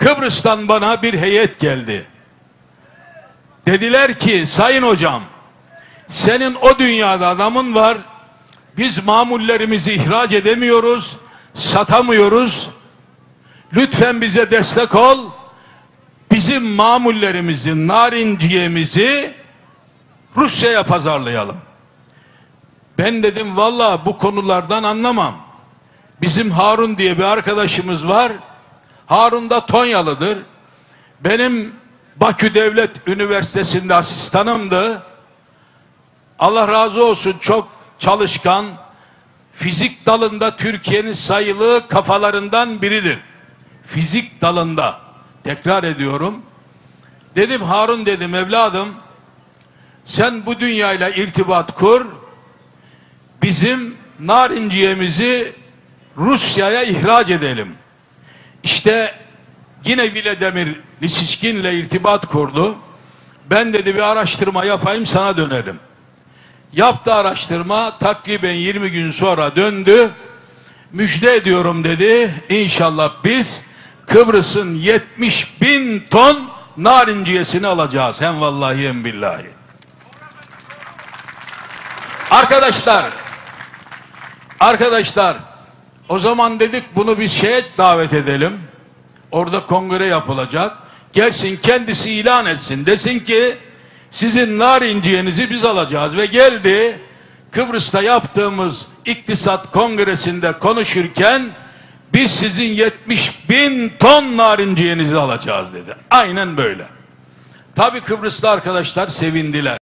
Kıbrıs'tan bana bir heyet geldi. Dediler ki sayın hocam senin o dünyada adamın var. Biz mamullerimizi ihraç edemiyoruz, satamıyoruz. Lütfen bize destek ol. Bizim mamullerimizi, narinciyemizi Rusya'ya pazarlayalım. Ben dedim valla bu konulardan anlamam. Bizim Harun diye bir arkadaşımız var. Harun da Tonyalıdır. Benim Bakü Devlet Üniversitesi'nde asistanımdı. Allah razı olsun çok çalışkan, fizik dalında Türkiye'nin sayılı kafalarından biridir. Fizik dalında. Tekrar ediyorum. Dedim Harun dedim evladım sen bu dünyayla irtibat kur. Bizim narinciyemizi Rusya'ya ihraç edelim. İşte yine Viledemir Lisişkin'le irtibat kurdu. Ben dedi bir araştırma yapayım sana dönerim. Yaptı araştırma takriben 20 gün sonra döndü. Müjde ediyorum dedi. İnşallah biz Kıbrıs'ın 70 bin ton narinciyesini alacağız. Hem vallahi hem billahi. Arkadaşlar, arkadaşlar o zaman dedik bunu bir şeye davet edelim. Orada kongre yapılacak. Gelsin kendisi ilan etsin. Desin ki sizin narinciyenizi biz alacağız. Ve geldi Kıbrıs'ta yaptığımız iktisat kongresinde konuşurken biz sizin 70 bin ton narinciyenizi alacağız dedi. Aynen böyle. Tabi Kıbrıslı arkadaşlar sevindiler.